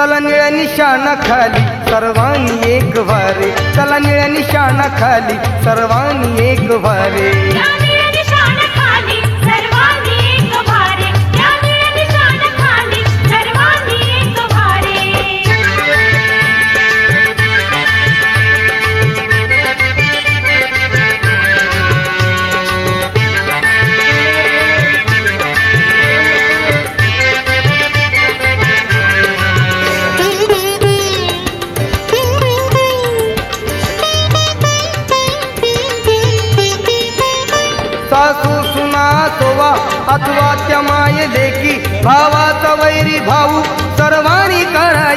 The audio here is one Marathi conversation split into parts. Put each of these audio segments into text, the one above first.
चला निळ्या निशाणा खाली सर्वांनी एक वारे. चला निळ्या निशाणा खाली सर्वांनी एक वारे. सासू सुना सोवा अथवा त्या माय भावा भावाचा वैरी भाऊ सर्वांनी करा.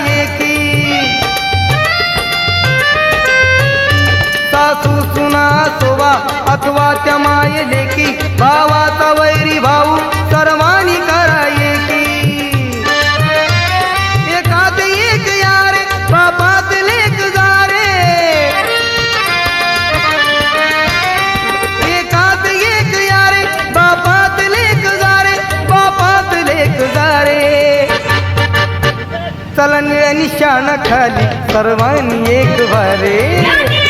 चला निळ्या निशाणा खाली सर्वांनी एक वारे.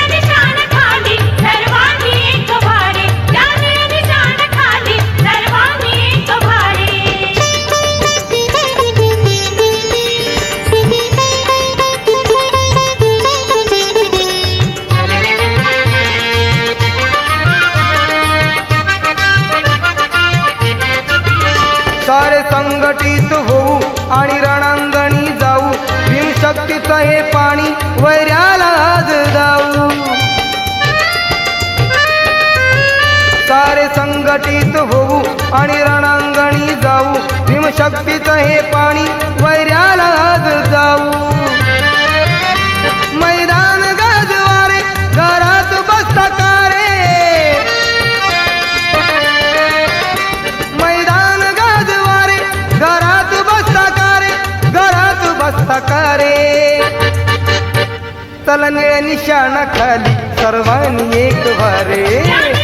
संघटित होऊ आणि रणांगणी जाऊ. भीमशक्तीचं हे पाणी वैऱ्याला आज जाऊ. सारे संघटित होऊ आणि रणांगणी जाऊ. भीमशक्ती चला निळ्या निशाणा खाली सर्वांनी एक वारे.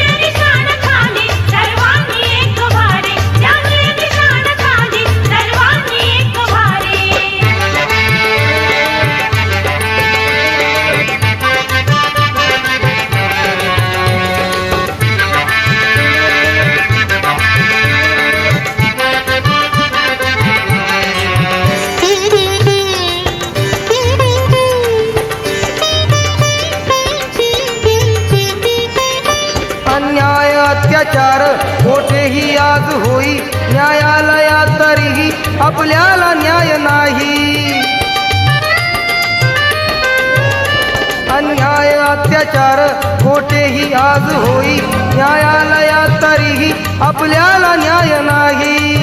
अत्याचार कोठेही आज होई न्यायालयात तरीही आपल्याला न्याय नाही. अन्याय अत्याचार कोठेही आज होई न्यायालयात तरीही आपल्याला न्याय नाही.